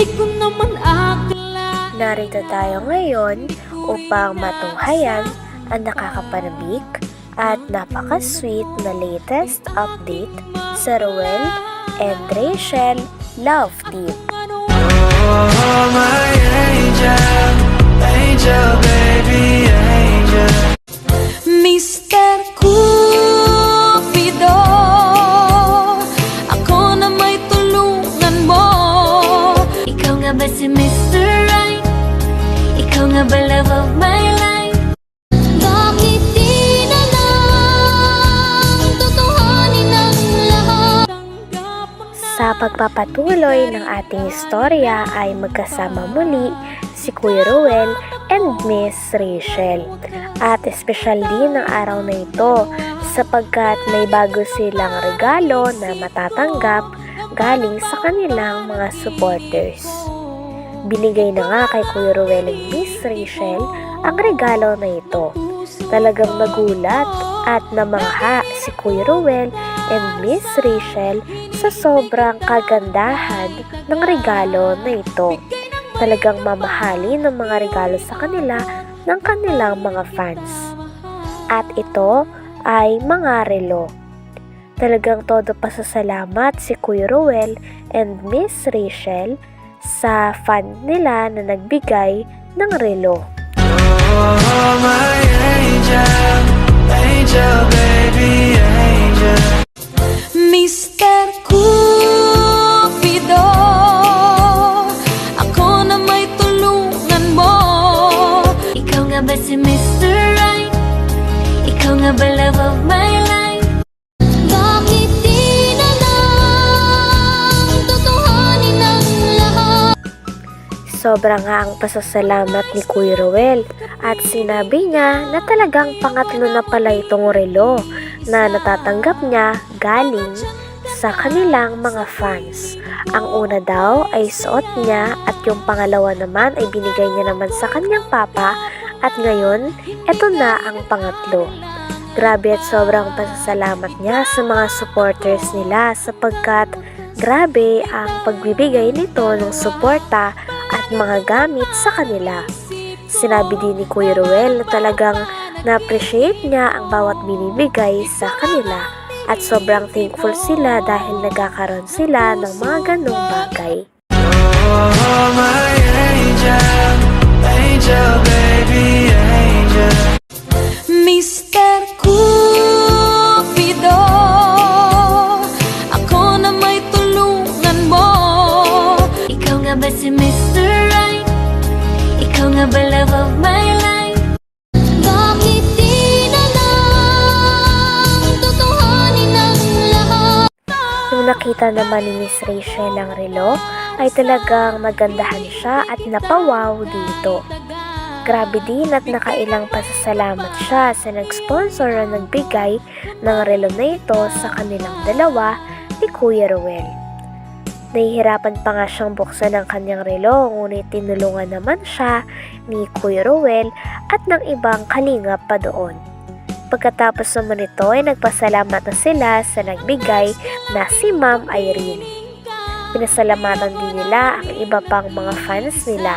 Di ko naman akala Narito tayo ngayon upang matunghayan ang nakakapanabik at napaka-sweet na latest update sa Ruel and Rachel Love Team. Oh, my angel, angel, baby, pagpapatuloy ng ating istorya ay magkasama muli si Kuya Ruel and Miss Rachel. At espesyal din ang araw na ito sapagkat may bago silang regalo na matatanggap galing sa kanilang mga supporters. Binigay na nga kay Kuya Ruel and Miss Rachel ang regalo na ito. Talagang nagulat at namangha si Kuya Ruel and Miss Rachel sa sobrang kagandahan ng regalo na ito. Talagang mamahali ng mga regalo sa kanila ng kanilang mga fans. At ito ay mga relo. Talagang todo pasasalamat si Kuya Ruel and Miss Rachel sa fan nila na nagbigay ng relo. Oh, my angel, angel, baby, angel. Sobra nga ang pasasalamat ni Kuya Ruel at sinabi niya na talagang pangatlo na pala itong relo na natatanggap niya galing sa kanilang mga fans. Ang una daw ay suot niya at yung pangalawa naman ay binigay niya naman sa kanyang papa at ngayon, eto na ang pangatlo. Grabe at sobrang pasasalamat niya sa mga supporters nila sapagkat grabe ang pagbibigay nito ng suporta at mga gamit sa kanila. Sinabi din ni Kuya Ruel na talagang na-appreciate niya ang bawat binibigay sa kanila at sobrang thankful sila dahil nagkakaroon sila ng mga ganong bagay. Oh, my angel, angel, baby, angel. Mr. of my life? Bakit di na Tutuhanin ang lahat? Nung nakita naman ni Miss Rachel ang relo, ay talagang nagandahan siya at napawaw dito. Grabe din at nakailang pasasalamat siya sa nag-sponsor o nagbigay ng relo na ito sa kanilang dalawa ni Kuya Ruel. Nahihirapan pa nga siyang buksan ang kanyang relo ngunit tinulungan naman siya ni Kuya Ruel at ng ibang kalingap pa doon. Pagkatapos naman ito ay nagpasalamat na sila sa nagbigay na si Ma'am Irene. Pinasalamatan din nila ang iba pang mga fans nila.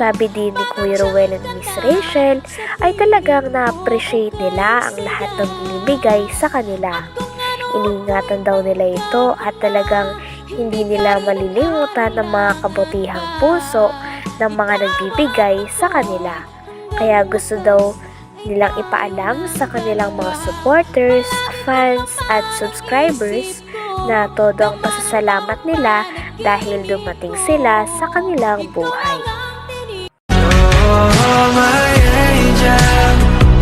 Sabi din ni Kuya Ruel and Miss Rachel ay talagang na-appreciate nila ang lahat ng binibigay sa kanila. Iniingatan daw nila ito at talagang hindi nila malilimutan ang mga kabutihang puso ng mga nagbibigay sa kanila. Kaya gusto daw nilang ipaalam sa kanilang mga supporters, fans at subscribers na todo ang pasasalamat nila dahil dumating sila sa kanilang buhay. Oh, my angel,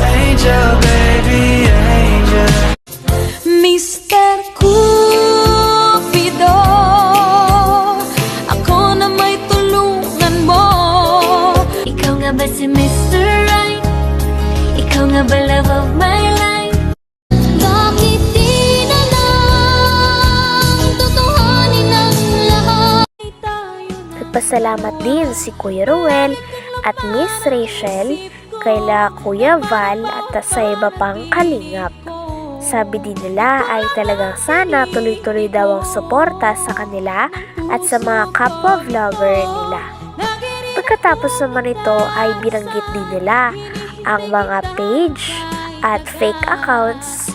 angel, baby, angel. Nga ba si Mr. Right? Ikaw nga ba love of my life? Bakit di na Tutuhanin ang lahat? Nagpasalamat din si Kuya Ruel at Miss Rachel kaila Kuya Val at sa iba pang kalingap. Sabi din nila ay talagang sana tuloy-tuloy daw ang suporta sa kanila at sa mga kapwa vlogger nila. Pagkatapos naman ito ay binanggit din nila ang mga page at fake accounts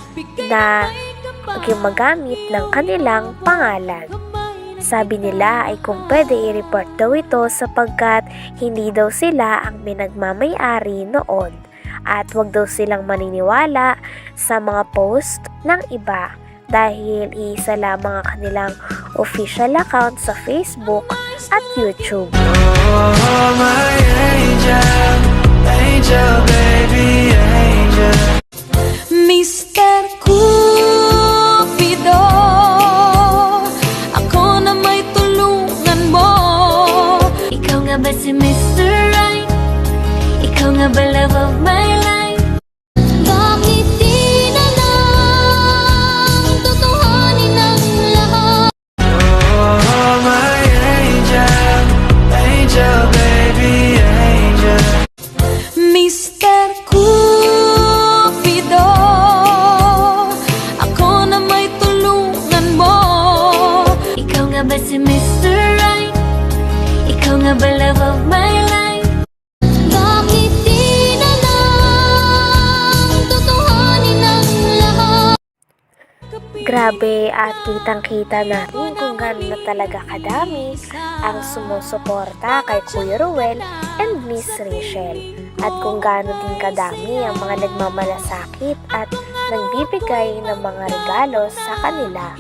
na gumagamit ng kanilang pangalan. Sabi nila ay kung pwede i-report daw ito sapagkat hindi daw sila ang minagmamayari noon at wag daw silang maniniwala sa mga post ng iba dahil isa lamang ang kanilang official account sa Facebook at YouTube. Oh, my angel, angel, Grabe at kitang-kita natin kung gano'n na talaga kadami ang sumusuporta kay Kuya Ruel and Miss Rachel. At kung gaano din kadami ang mga nagmamalasakit at nagbibigay ng mga regalo sa kanila.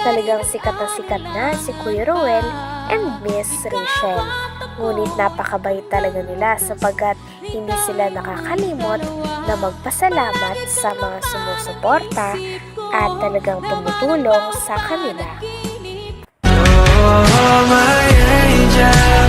Talagang sikat na sikat na si Kuya Ruel and Miss Rachel. Ngunit napakabait talaga nila sapagkat hindi sila nakakalimot na magpasalamat sa mga sumusuporta at talagang tumutulong sa kanila. Oh, my angel,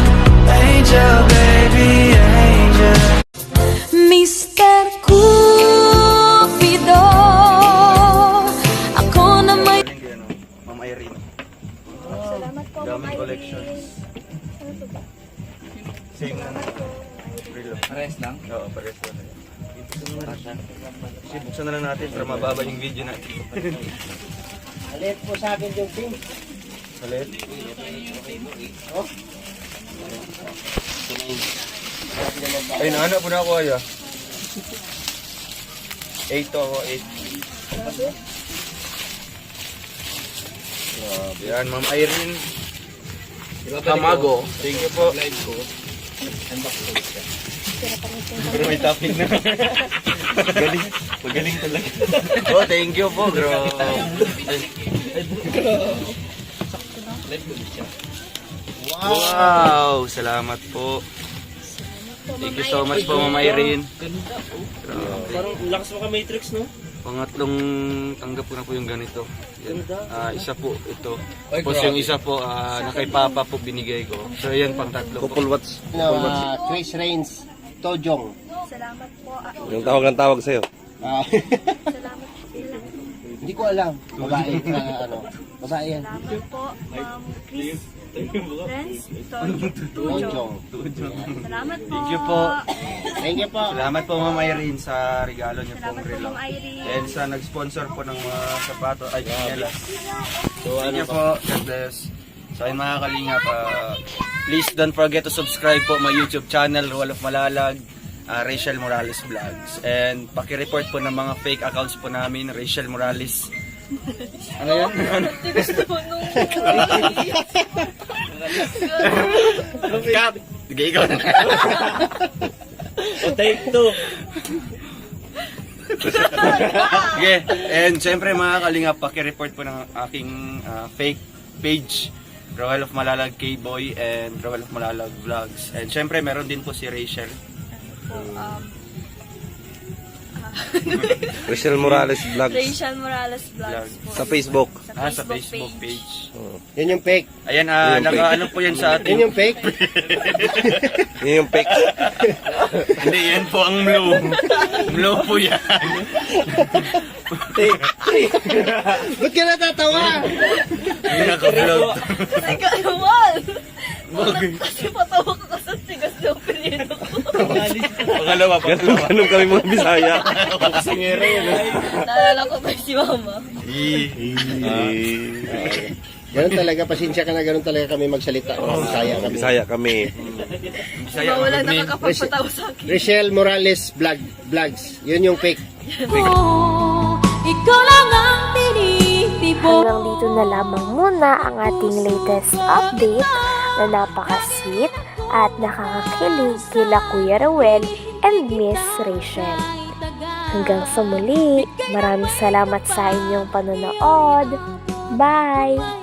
pares lang. Kasi buksan na lang natin para mababa yung video natin. Alit po sa akin yung pin. Salit. Oh. Ay, naana po na ako ay ah. 8 to ako, 8. Grabe yan, Ma'am Irene. Tamago. Thank you po. Pero may topping na. Magaling. Magaling talaga. oh, thank you po, bro. Wow! Salamat po. Thank you so much po, Mama Irene. Grabe. Parang lakas mo ka Matrix, no? Pangatlong tanggap ko na po yung ganito. Yan. Ah, isa po ito. Tapos yung isa po, ah, na kay Papa po binigay ko. So yan, pang tatlo po. watts. No, uh, Trace Reigns, Tojong. Yung tawag ng tawag sa'yo. Ah. Hindi ko alam. Babae na ano. Babae yan. Tojong. Thank you po. Thank you po. Salamat po Mama Irene sa regalo niyo pong relo. And sa nag-sponsor po ng mga sapato ay chinelas. So ano po, God bless. So ayun mga kalingap, ah, please don't forget to subscribe po my YouTube channel, Wall of Malalag, ah, Rachel Morales Vlogs. And paki-report po ng mga fake accounts po namin, Rachel Morales. Ano yan? Cut! Sige, ikaw na. O, take two. Sige, and syempre mga kalingap, paki-report po ng aking ah, fake page, Roel of Malalag K-Boy and Roel of Malalag Vlogs. And syempre meron din po si Rachel. Rachel Morales Vlogs. Rachel Morales Vlogs po. Sa Facebook. Ah, sa Facebook page. Yan yung fake. Ayan, ah, Yung naka fake. ano po yan sa Yan ating... yung fake. Yun yung fake. Hindi, yan po ang blue. blue po yan. Ba't ka natatawa? Yung naka-vlog. Teka, wal! Bakit? Kasi patawa ko kasi tigas ng ko. Pangalawa, pangalawa. ganun kami mga Bisaya. Naalala ko pa si mama. Eh. Ganun talaga, pasensya ka na ganun talaga kami magsalita. Oh, Bisaya kami. Bisaya kami. Bisaya, Wala nakakapagpatawa sa akin. Richelle Morales vlog, vlogs. Yun yung fake. Ikaw lang ang tinitipon Hanggang dito na lamang muna ang ating latest update na napaka-sweet at nakakakilig kila Kuya Rowel and Miss Rachel. Hanggang sa muli, maraming salamat sa inyong panonood. Bye!